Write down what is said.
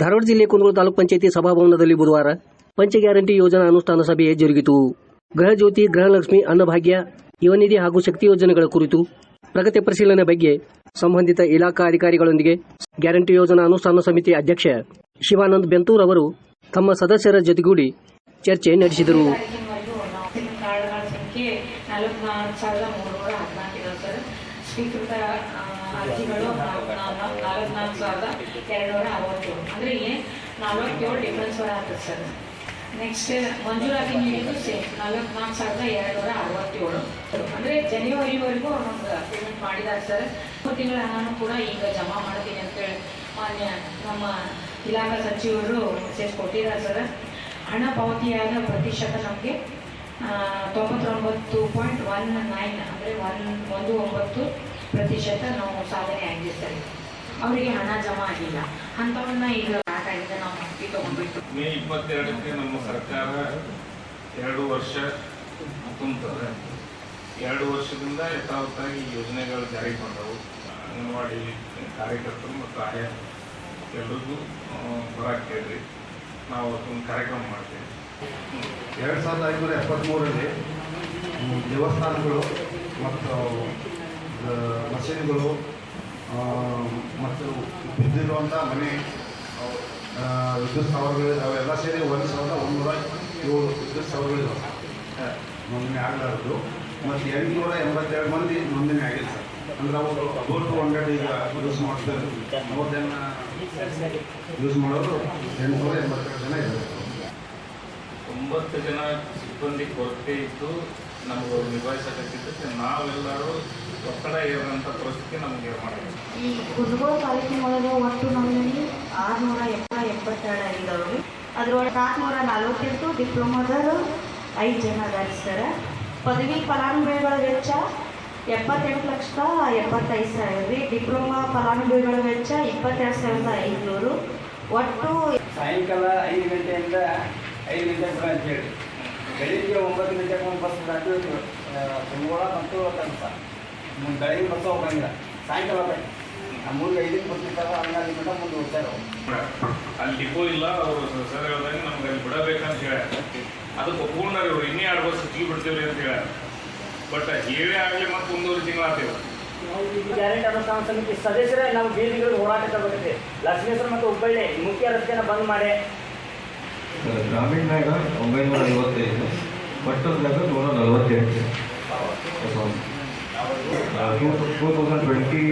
ಧಾರವಾಡ ಜಿಲ್ಲೆ ಕುಂದಗೋಳ ತಾಲೂಕು ಪಂಚಾಯತಿ ಸಭಾಭವನದಲ್ಲಿ ಬುಧವಾರ ಪಂಚ ಗ್ಯಾರಂಟಿ ಯೋಜನಾ ಅನುಷ್ಠಾನ ಸಭೆ ಜರುಗಿತು. ಗೃಹ ಜ್ಯೋತಿ ಗೃಹಲಕ್ಷ್ಮಿ ಅನ್ನಭಾಗ್ಯ ಯುವನಿಧಿ ಹಾಗೂ ಶಕ್ತಿ ಯೋಜನೆಗಳ ಕುರಿತು ಪ್ರಗತಿ ಪರಿಶೀಲನೆ ಬಗ್ಗೆ ಸಂಬಂಧಿತ ಇಲಾಖಾ ಅಧಿಕಾರಿಗಳೊಂದಿಗೆ ಗ್ಯಾರಂಟಿ ಯೋಜನಾ ಅನುಷ್ಠಾನ ಸಮಿತಿ ಅಧ್ಯಕ್ಷ ಶಿವಾನಂದ್ ಬೆಂತೂರ್ ಅವರು ತಮ್ಮ ಸದಸ್ಯರ ಜೊತೆಗೂಡಿ ಚರ್ಚೆ ನಡೆಸಿದರು. ಸಾವಿರದ ಸ್ವೀಕೃತ ಅರ್ಜಿಗಳು ನಾಲ್ಕು ಸಾವಿರದ ಎರಡು ನೂರ ಅರವತ್ತೇಳು. ಅಂದರೆ ಇಲ್ಲಿ ನಲವತ್ತೇಳು ಡಿಫ್ರೆನ್ಸ್ ಆಗ್ತದೆ ಸರ್. ನೆಕ್ಸ್ಟ್ ಮಂಜೂರಾತಿ ನೀಡಿದ್ದು ಸೇಮ್. ನಲವತ್ನಾಲ್ಕು ಸಾವಿರದ ಎರಡು ನೂರ ಅರವತ್ತೇಳು. ಅಂದರೆ ಜನವರಿವರೆಗೂ ನಮ್ಗೆ ಪೇಮೆಂಟ್ ಮಾಡಿದ್ದಾರೆ ಸರ್. ಮೂರು ತಿಂಗಳ ಹಣನೂ ಕೂಡ ಈಗ ಜಮಾ ಮಾಡ್ತೀನಿ ಅಂತೇಳಿ ಮಾನ್ಯ ನಮ್ಮ ಇಲಾಖಾ ಸಚಿವರು ಮೆಸೇಜ್ ಕೊಟ್ಟಿದ್ದಾರೆ ಸರ್. ಹಣ ಪಾವತಿಯಾದ ಪ್ರತಿಶತ ನಮಗೆ ತೊಂಬತ್ತೊಂಬತ್ತು ಪಾಯಿಂಟ್ ಒನ್ ನೈನ್ ಅಂದರೆ ಒನ್ ಒಂದು ಒಂಬತ್ತು ಪ್ರತಿಶತ ನಾವು ಸಾಧನೆ ಆಗಿದೆ ಸರ್. ಅವರಿಗೆ ಹಣ ಜಮಾ ಆಗಿಲ್ಲ. ಅಂಥವನ್ನ ಈಗ ಆಗಿದೆ ನಾವು ಹಕ್ಕಿ ತಗೊಂಡ್ಬಿಟ್ಟು ಮೇ ಇಪ್ಪತ್ತೆರಡಕ್ಕೆ ನಮ್ಮ ಸರ್ಕಾರ ಎರಡು ವರ್ಷ ತುಂಬುತ್ತದೆ ಎರಡು ವರ್ಷದಿಂದ ಯಥಾವತ್ತಾಗಿ ಈ ಯೋಜನೆಗಳು ಜಾರಿ ಬಂದವು. ಅಂಗನವಾಡಿ ಕಾರ್ಯಕರ್ತರು ಮತ್ತು ಆಯಾ ಎಲ್ರಿಗೂ ಬರಕ್ಕೆ ರೀ ನಾವು ಅದೊಂದು ಕಾರ್ಯಕ್ರಮ ಮಾಡ್ತೇವೆ. ಎರಡು ಸಾವಿರದ ಐನೂರ ಎಪ್ಪತ್ತ್ಮೂರರಲ್ಲಿ ದೇವಸ್ಥಾನಗಳು ಮತ್ತು ಆ, ಮತ್ತು ಬಿದ್ದಿರುವಂಥ ಮನೆ ವಿದ್ಯುತ್ ಸ್ಥಾವರಗಳು ಅವೆಲ್ಲ ಸೇರಿ ಒಂದು ಸಾವಿರದ ಒಂದೂರ ಏಳು ವಿದ್ಯುತ್ ಸ್ಥಾವರಗಳಿದಾವೆ ನೋಂದಣಿ ಆಗಲಾರದು. ಮತ್ತು ಎಂಟುನೂರ ಎಂಬತ್ತೆರಡು ಮಂದಿ ನೋಂದಣಿ ಆಗಿಲ್ಲ ಸರ್. ಅಂದ್ರೆ ಅವರು ಗೋಲ್ ಟು ಹಂಡ್ರೆಡ್ ಈಗ ಯೂಸ್ ಮಾಡ್ತಾರೆ ಮೂರು ಜನ ಯೂಸ್ ಮಾಡೋರು ಎಂಟುನೂರ ಎಂಬತ್ತೆರಡು ಜನ ಇದ್ದಾರೆ. ಒಂಬತ್ತು ಜನ ಸಿಬ್ಬಂದಿ ಕೊರತೆ ಇದ್ದು ನಮಗೆ ನಿಭಾಯಿಸಬೇಕಿತ್ತು ನಾವೆಲ್ಲರೂ ಒತ್ತಡ ಇರೋಂಥ ಪರಿಸ್ಥಿತಿ ನಮಗೆ ಈ ಕುಂದಗೋಳ ತಾಲೂಕಿನೊಳಗೆ ಒಟ್ಟು ನಮ್ಮಲ್ಲಿ ಆರುನೂರ ಎಪ್ಪ ಎಪ್ಪತ್ತೆರಡು ಆಗಿದಾವೆ ಅದ್ರೊಳಗೆ ನಾಲ್ಕುನೂರ ನಲವತ್ತೆಂಟು ಡಿಪ್ಲೊಮಾದವರು ಐದು ಜನ ಅದಾರ ಸರ್ ಪದವಿ ಫಲಾನುಭವಿಗಳ ವೆಚ್ಚ ಎಪ್ಪತ್ತೆಂಟು ಲಕ್ಷದ ಎಪ್ಪತ್ತೈದು ಸಾವಿರ ರೀ. ಡಿಪ್ಲೊಮಾ ಫಲಾನುಭವಿಗಳ ವೆಚ್ಚ ಇಪ್ಪತ್ತೆರಡು ಸಾವಿರದ ಐದುನೂರು. ಒಟ್ಟು ಸಾಯಂಕಾಲ ಐದು ಗಂಟೆಯಿಂದ ಐದು ಗಂಟೆ ಬರ ಅಂತ ಹೇಳಿ ಬೆಳಿಗ್ಗೆ ಒಂಬತ್ತು ಗಂಟೆಗೆ ಒಂದು ಬಸ್ ರಾತ್ರಿ ಕುಂಗೋಳ ಮತ್ತು ಕನಸ ಬೆಳಗ್ಗೆ ಬರ್ತಾ ಹೋಗಂಗಿಲ್ಲ ಸಾಯಂಕಾಲ ಮುಂದೆ ಐದಕ್ಕೆ ಬರ್ತಿರ್ತಾರ ಹಂಗಾಗಿ ಮಟ್ಟ ಮುಂದೆ ಹೋಗ್ತಾರೆ ಅಲ್ಲಿ ಡಿಪೋ ಇಲ್ಲ ಅವರು ಸರ್ ಹೇಳ್ದಂಗೆ ನಮ್ಗೆ ಅಲ್ಲಿ ಬಿಡಬೇಕಂತ ಹೇಳ ಅದಕ್ಕೆ ಒಪ್ಕೊಂಡಾರ ಇವ್ರು ಇನ್ನೇ ಎರಡು ವರ್ಷ ಸಿಗಿ ಬಿಡ್ತೀವ್ರಿ ಅಂತ ಹೇಳ ಬಟ್ ಹೇಳೇ ಆಗಲಿ ಮತ್ತೆ ಒಂದೂವರೆ ತಿಂಗಳಾಗ್ತೀವಿ ನಾವು ಈ ಗ್ಯಾರಂಟಿ ಅನುಷ್ಠಾನ ಸಮಿತಿ ಸದಸ್ಯರೇ ನಾವು ಬೀದಿಗಳು ಹೋರಾಟ ತಗೋತೀವಿ ಲಕ್ಷ್ಮೇಶ್ವರ ಮತ್ತು ಹುಬ್ಬಳ್ಳಿ ಮುಖ್ಯ ರಸ್ತೆನ ಬಂದ್ ಮಾಡಿ. ಗ್ರಾಮೀಣ ಒಂಬೈನೂರ ಐವತ್ತೈದು ಪಟ್ಟಣದಾಗ ನೂರ ನಲವತ್ತೆಂಟು. Two two thousand twenty